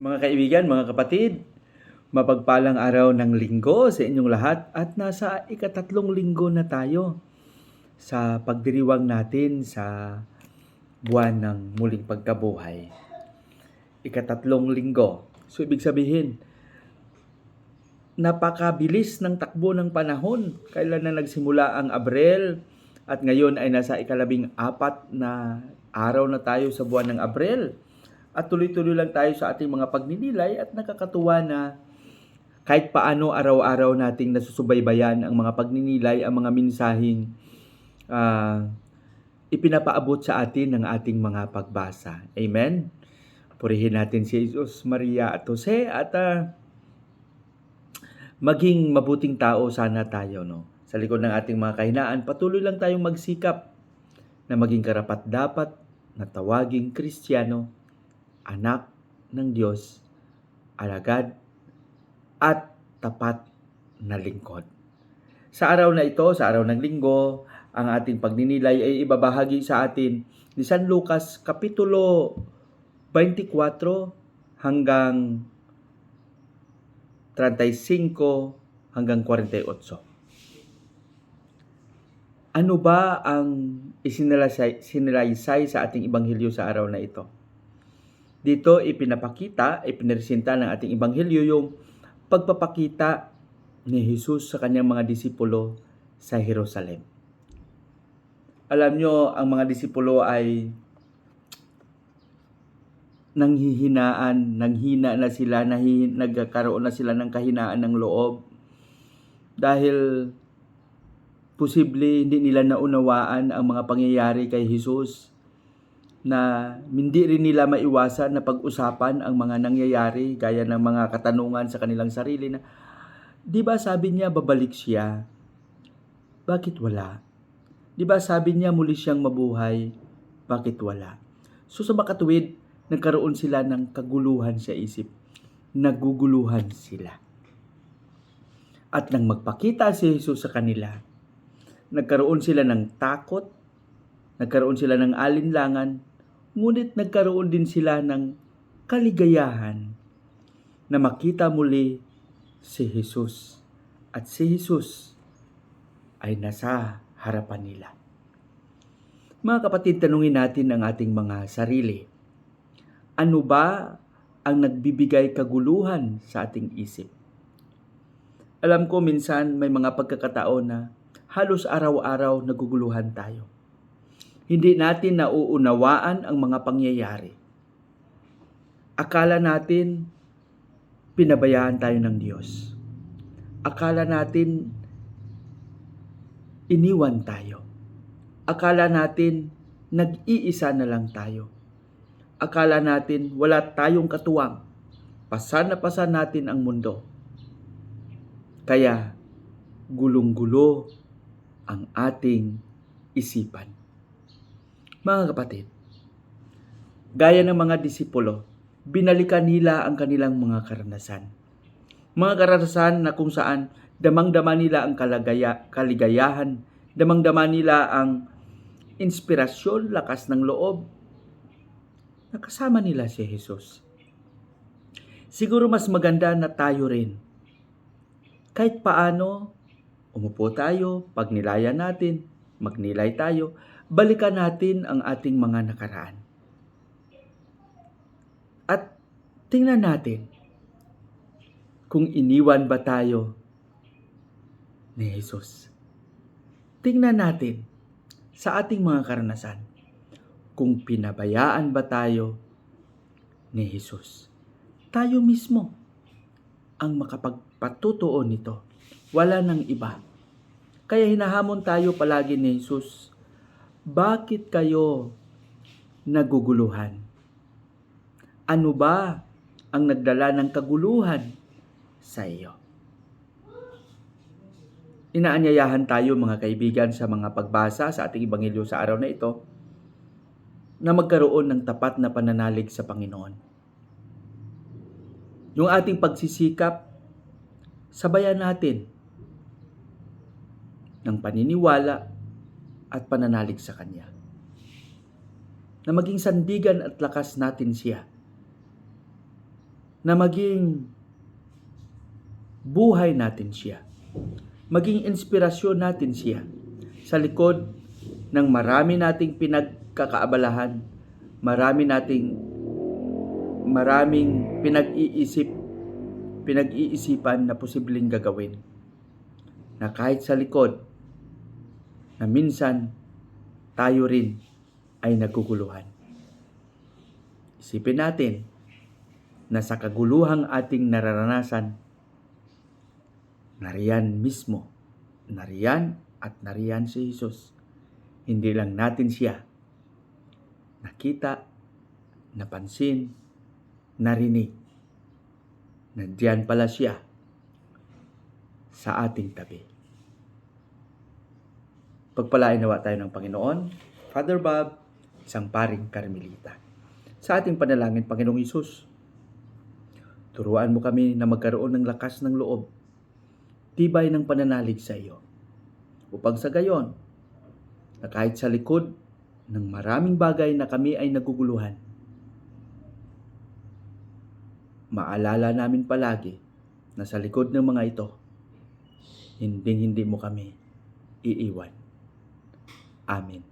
Mga kaibigan, mga kapatid, mapagpalang araw ng linggo sa inyong lahat at nasa ikatatlong linggo na tayo sa pagdiriwang natin sa buwan ng muling pagkabuhay. Ikatatlong linggo. So ibig sabihin, napakabilis ng takbo ng panahon. Kailan na nagsimula ang Abril at ngayon ay nasa ikalabing apat na araw na tayo sa buwan ng Abril. At tuloy-tuloy lang tayo sa ating mga pagninilay at nakakatuwa na kahit paano araw-araw nating nasusubaybayan ang mga pagninilay, ang mga minsahing ah, ipinapaabot sa atin ng ating mga pagbasa. Amen? Purihin natin si Jesus, Maria at Jose at ah, maging mabuting tao sana tayo. No? Sa likod ng ating mga kahinaan, patuloy lang tayong magsikap na maging karapat-dapat na tawaging Kristiyano anak ng Diyos, alagad at tapat na lingkod. Sa araw na ito, sa araw ng linggo, ang ating pagninilay ay ibabahagi sa atin ni San Lucas Kapitulo 24 hanggang 35 hanggang 48. Ano ba ang isinalaysay sinalaysay sa ating ebanghelyo sa araw na ito? Dito ipinapakita, ipinresenta ng ating ebanghelyo yung pagpapakita ni Jesus sa kanyang mga disipulo sa Jerusalem. Alam nyo, ang mga disipulo ay nanghihinaan, nanghina na sila, nahi, nagkaroon na sila ng kahinaan ng loob. Dahil posible hindi nila naunawaan ang mga pangyayari kay Jesus na hindi rin nila maiwasan na pag-usapan ang mga nangyayari gaya ng mga katanungan sa kanilang sarili na di ba sabi niya babalik siya? Bakit wala? Di ba sabi niya muli siyang mabuhay? Bakit wala? So sa makatuwid, nagkaroon sila ng kaguluhan sa isip. Naguguluhan sila. At nang magpakita si Jesus sa kanila, nagkaroon sila ng takot, nagkaroon sila ng alinlangan, ngunit nagkaroon din sila ng kaligayahan na makita muli si Jesus. At si Jesus ay nasa harapan nila. Mga kapatid, tanungin natin ang ating mga sarili. Ano ba ang nagbibigay kaguluhan sa ating isip? Alam ko minsan may mga pagkakataon na halos araw-araw naguguluhan tayo. Hindi natin nauunawaan ang mga pangyayari. Akala natin pinabayaan tayo ng Diyos. Akala natin iniwan tayo. Akala natin nag-iisa na lang tayo. Akala natin wala tayong katuwang. Pasan na pasan natin ang mundo. Kaya gulong-gulo ang ating isipan. Mga kapatid, gaya ng mga disipulo, binalikan nila ang kanilang mga karanasan. Mga karanasan na kung saan damang-dama nila ang kalagaya, kaligayahan, damang-dama nila ang inspirasyon, lakas ng loob, nakasama nila si Jesus. Siguro mas maganda na tayo rin. Kahit paano, umupo tayo, pagnilayan natin, magnilay tayo, balikan natin ang ating mga nakaraan. At tingnan natin kung iniwan ba tayo ni Jesus. Tingnan natin sa ating mga karanasan kung pinabayaan ba tayo ni Jesus. Tayo mismo ang makapagpatutuo nito. Wala nang iba. Kaya hinahamon tayo palagi ni Jesus, bakit kayo naguguluhan? Ano ba ang nagdala ng kaguluhan sa iyo? Inaanyayahan tayo mga kaibigan sa mga pagbasa sa ating Ebanghelyo sa araw na ito na magkaroon ng tapat na pananalig sa Panginoon. Yung ating pagsisikap, sabayan natin ng paniniwala at pananalig sa Kanya. Na maging sandigan at lakas natin siya na maging buhay natin siya. Maging inspirasyon natin siya sa likod ng marami nating pinagkakaabalahan, marami nating maraming pinag-iisip, pinag-iisipan na posibleng gagawin. Na kahit sa likod, na minsan tayo rin ay naguguluhan. Isipin natin na sa kaguluhang ating nararanasan, nariyan mismo, nariyan at nariyan si Jesus. Hindi lang natin siya nakita, napansin, narinig. Nandiyan pala siya sa ating tabi. Pagpalain nawa tayo ng Panginoon, Father Bob, isang paring Karmelita. Sa ating panalangin, Panginoong Isus, turuan mo kami na magkaroon ng lakas ng loob, tibay ng pananalig sa iyo, upang sa gayon, na kahit sa likod ng maraming bagay na kami ay naguguluhan, maalala namin palagi na sa likod ng mga ito, hindi hindi mo kami iiwan. Amen.